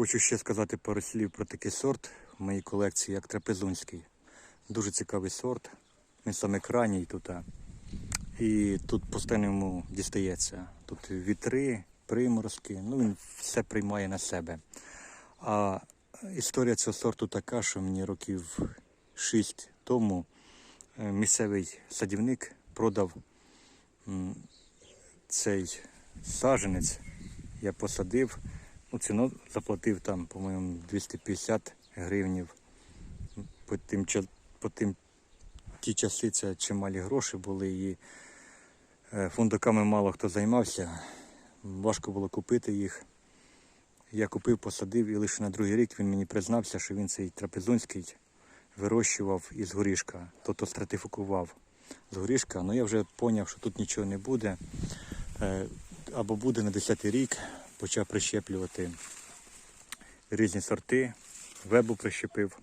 Хочу ще сказати пару слів про такий сорт в моїй колекції, як трапезунський. Дуже цікавий сорт. Він саме крайній тут. І тут постійно йому дістається. Тут вітри, приморозки, ну він все приймає на себе. А історія цього сорту така, що мені років 6 тому е, місцевий садівник продав цей саженець. Я посадив, ну, ціну заплатив там, по-моєму, 250 гривнів. По тим, по тим ті часи це чималі гроші були і е, фундуками мало хто займався. Важко було купити їх. Я купив, посадив і лише на другий рік він мені признався, що він цей трапезунський вирощував із горішка, тобто стратифікував з горішка. Але я вже зрозумів, що тут нічого не буде. Е, Або буде на 10-й рік, почав прищеплювати різні сорти. Вебу прищепив.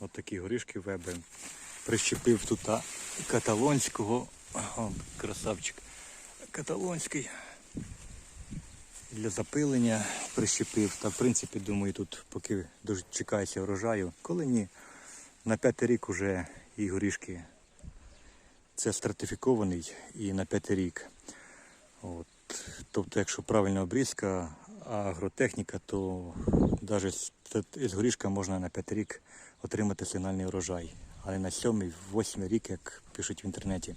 От такі горішки веби. Прищепив тут каталонського. О, красавчик. Каталонський. Для запилення прищепив. Та в принципі, думаю, тут поки дочекаюся врожаю. Коли ні, на п'ятий рік уже і горішки. Це стратифікований і на п'ятий рік. От. Тобто, якщо правильна обрізка, агротехніка, то навіть з горішка можна на п'ятий рік отримати сигнальний урожай. Але на сьомий, восьмий рік, як пишуть в інтернеті.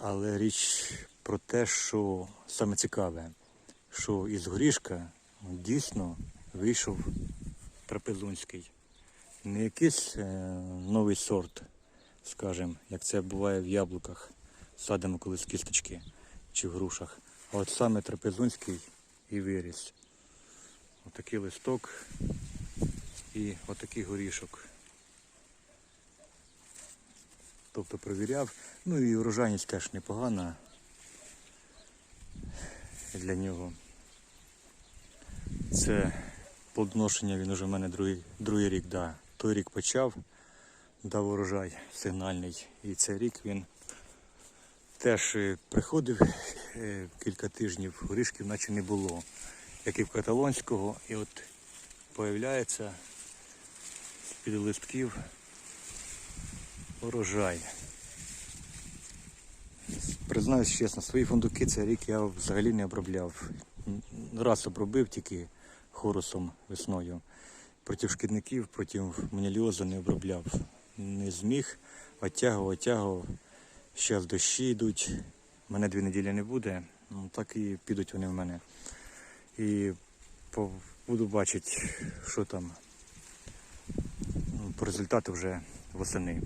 Але річ про те, що саме цікаве, що із горішка дійсно вийшов трапезунський. Не якийсь е, новий сорт, скажімо, як це буває в яблуках, садимо колись кісточки чи в грушах. От саме трапезунський і виріс. Отакий листок і отакий горішок. Тобто провіряв. Ну і урожайність теж непогана для нього. Це плодоношення він уже в мене другий, другий рік, да. Той рік почав, дав урожай сигнальний. І цей рік він теж е, приходив е, кілька тижнів, горішків наче не було. Як і в каталонського, і от появляється з-під листків урожай. Признаюсь чесно, свої фундуки цей рік я взагалі не обробляв. Раз обробив тільки хорусом весною. Проти шкідників, проти маніліозу не обробляв. Не зміг, оттягував, оттягував. Зараз дощі йдуть. Мене дві неділі не буде, ну, так і підуть вони в мене. І буду бачити, що там ну, по результату вже восени.